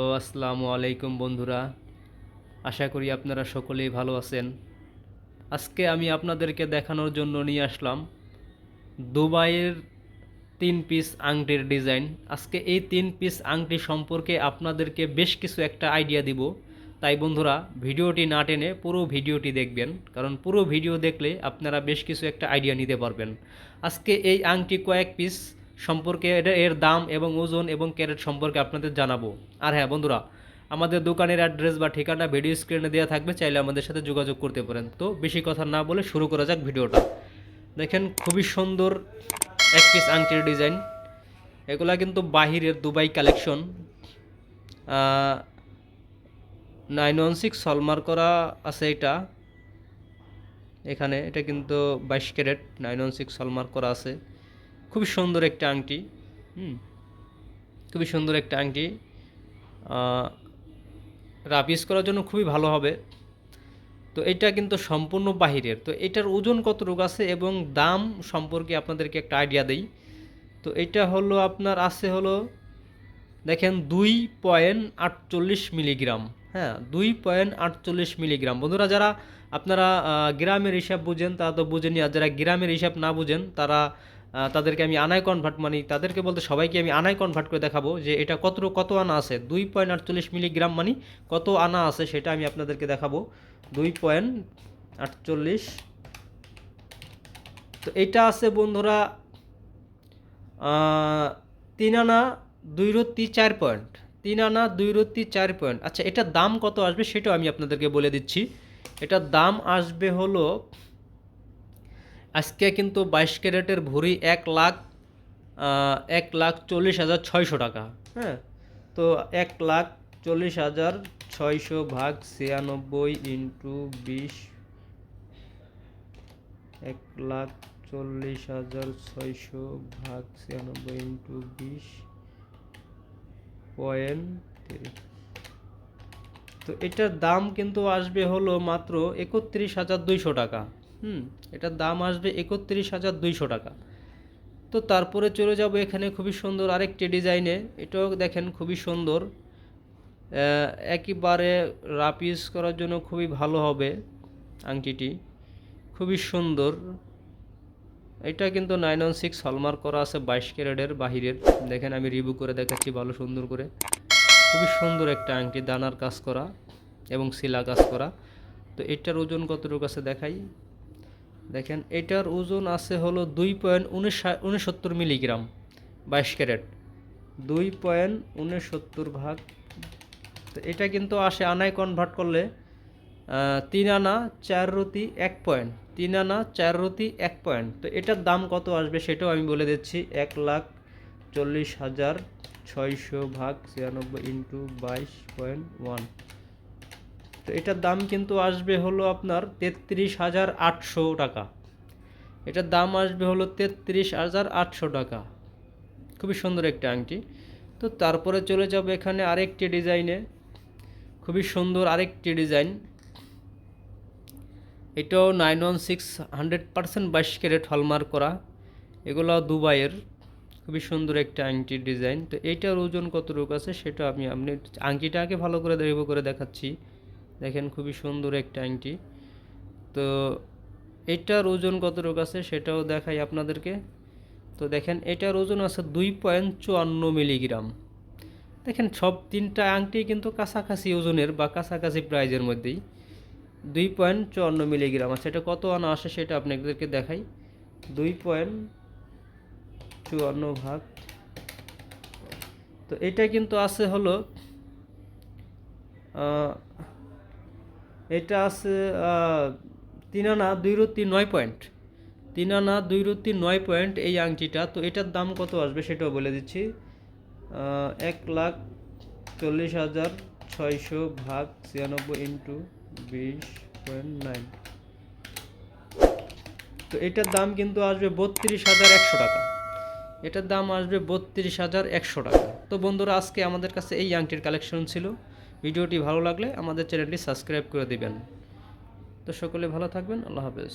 তো আসসালামু আলাইকুম বন্ধুরা। আশা করি আপনারা সকলেই ভালো আছেন। আজকে আমি আপনাদেরকে দেখানোর জন্য নিয়ে আসলাম দুবাইয়ের তিন পিস আংটির ডিজাইন। আজকে এই তিন পিস আংটি সম্পর্কে আপনাদেরকে বেশ কিছু একটা আইডিয়া দিব। তাই বন্ধুরা, ভিডিওটি না টেনে পুরো ভিডিওটি দেখবেন, কারণ পুরো ভিডিও দেখলে আপনারা বেশ কিছু একটা আইডিয়া নিতে পারবেন। আজকে এই আংটি কয়েক পিস সম্পর্কে এটা এর দাম এবং ওজন এবং ক্যারেট সম্পর্কে আপনাদের জানাব। আর হ্যাঁ বন্ধুরা, আমাদের দোকানের অ্যাড্রেস বা ঠিকানা ভিডিও স্ক্রিনে দেওয়া থাকবে, চাইলে আমাদের সাথে যোগাযোগ করতে পারেন। তো বেশি কথা না বলে শুরু করা যাক ভিডিওটা। দেখেন, খুবই সুন্দর এক পিস আংটির ডিজাইন। এগুলা কিন্তু বাহিরের Dubai collection. Nine one six hallmark করা আছে এটা। এখানে, এটা কিন্তু বাইশ carat, nine one six hallmark করা আছে। খুবই সুন্দর একটা আংটি, হুম, খুবই সুন্দর একটা আংটি। রাপিস করার জন্য খুবই ভালো হবে। তো এটা কিন্তু সম্পূর্ণ বাহিরের। তো এটার ওজন কতটুকু আছে এবং দাম সম্পর্কে আপনাদেরকে একটা আইডিয়া দেই। তো এটা হলো আপনার আছে হলো, দেখেন দুই পয়েন্ট আটচল্লিশ মিলিগ্রাম। হ্যাঁ দুই পয়েন্ট আটচল্লিশ মিলিগ্রাম। বন্ধুরা, যারা আপনারা গ্রামের হিসাব বুঝেন, তারা তো বুঝেনি আর যারা গ্রামের হিসাব না বুঝেন, তারা তাদেরকে আমি আনায় কনভার্ট মানি তাদেরকে বলতে সবাইকে আমি আনায় কনভার্ট করে দেখাবো যে এটা কত কত আনা আছে। দুই পয়েন্ট আটচল্লিশ মিলিগ্রাম মানি কত আনা আছে সেটা আমি আপনাদেরকে দেখাবো। দুই পয়েন্ট আটচল্লিশ। তো এটা আছে বন্ধুরা তিন আনা, দুই রত্তি, চার পয়েন্ট। তিন আনা, দুই রত্তি, চার পয়েন্ট। আচ্ছা এটার দাম কত আসবে সেটাও আমি আপনাদেরকে বলে দিচ্ছি। এটার দাম আসবে হলো আজকে কিন্তু বাইশ ক্যারেটের ভরি এক লাখ এক লাখ চল্লিশ হাজার ছয়শো টাকা। হ্যাঁ? তো এক লাখ চল্লিশ হাজার ছয়শো ভাগ ছিয়ানব্বই ইন্টু বিশ, এক লাখ চল্লিশ হাজার ছয়শো ভাগ ছিয়ানব্বই ইন্টু বিশ পয়েন্ট তো এটার দাম কিন্তু আসবে হলো মাত্র একত্রিশ হাজার দুইশো টাকা। হুম, এটার দাম আসবে একত্রিশ হাজার দুইশো টাকা। তো তারপরে চলে যাব এখানে খুবই সুন্দর আরেকটি ডিজাইনে। এটাও দেখেন খুবই সুন্দর। একেবারে রাপিস করার জন্য খুবই ভালো হবে আংটিটি। খুবই সুন্দর। এটা কিন্তু নাইন ওয়ান সিক্স হলমার্ক করা আছে বাইশ ক্যারেটের বাহিরের। দেখেন আমি রিভিউ করে দেখাচ্ছি ভালো সুন্দর করে। খুবই সুন্দর একটা আংটি, দানার কাজ করা এবং শিলা কাজ করা। তো এটার ওজন কতটুকু আছে দেখাই? দেখেন, এটার ওজন আছে হলো দুই পয়েন্ট উনসত্তর মিলিগ্রাম, বাইশ ক্যারেট। দুই পয়েন্ট উনসত্তর ভাগ, তো এটা কিন্তু আসে আনায় কনভার্ট করলে তিন আনা, চার রতি এক পয়েন্ট, তিন আনা, চার রতি এক পয়েন্ট। তো এটার দাম কত আসবে সেটাও আমি বলে দিচ্ছি, এক লাখ চল্লিশ হাজার ছয়শো ভাগ ছিয়ানব্বই ইন্টু বাইশ পয়েন্ট ওয়ান। তো এটার দাম কিন্তু আসবে হলো আপনার তেত্রিশ হাজার আটশো টাকা। এটার দাম আসবে হলো তেত্রিশ হাজার আটশো টাকা। খুবই সুন্দর একটা আংটি। তো তারপরে চলে যাব এখানে আরেকটি ডিজাইনে। খুবই সুন্দর আরেকটি ডিজাইন। এটাও nine one six hundred percent বাইশ ক্যারেট হলমার্ক করা। এগুলো দুবাইয়ের। খুবই সুন্দর একটা আংটির ডিজাইন। তো এইটার ওজন কতটুকু আছে সেটা আমি আপনি আংটিটাকে ভালো করে দেখব, করে দেখাচ্ছি। দেখেন খুবই সুন্দর একটা আংটি। তো এটার ওজন কত কতটুকু আছে সেটাও দেখাই আপনাদেরকে। তো দেখেন এটার ওজন আছে দুই পয়েন্ট চুয়ান্ন মিলিগ্রাম। দেখেন সব তিনটা আংটি কিন্তু কাছাকাছি ওজনের বা কাছাকাছি প্রাইজের মধ্যেই। দুই পয়েন্ট চুয়ান্ন মিলিগ্রাম আছে। এটা কত আনা আসে সেটা আপনাদেরকে দেখাই। দুই পয়েন্ট চুয়ান্ন ভাগ। তো এটা কিন্তু আছে হলো এটা আছে তিন আনা, দুই রত্তি নয় পয়েন্ট। তিন আনা, দুই রত্তি নয় পয়েন্ট এই আংটিটা। তো এটার দাম কত আসবে সেটাও বলে দিচ্ছি। এক লাখ চল্লিশ হাজার ছয়শো ভাগ ছিয়ানব্বই ইন্টু বিশ পয়েন্ট নাইন। তো এটার দাম কিন্তু আসবে বত্রিশ হাজার একশো টাকা। এটার দাম আসবে বত্রিশ হাজার একশো টাকা। তো বন্ধুরা, আজকে আমাদের কাছে এই আংটির কালেকশন ছিল। ভিডিওটি ভালো লাগলে আমাদের চ্যানেলটি সাবস্ক্রাইব করে দেবেন। তো সকলে ভালো থাকবেন আল্লাহ হাফেজ।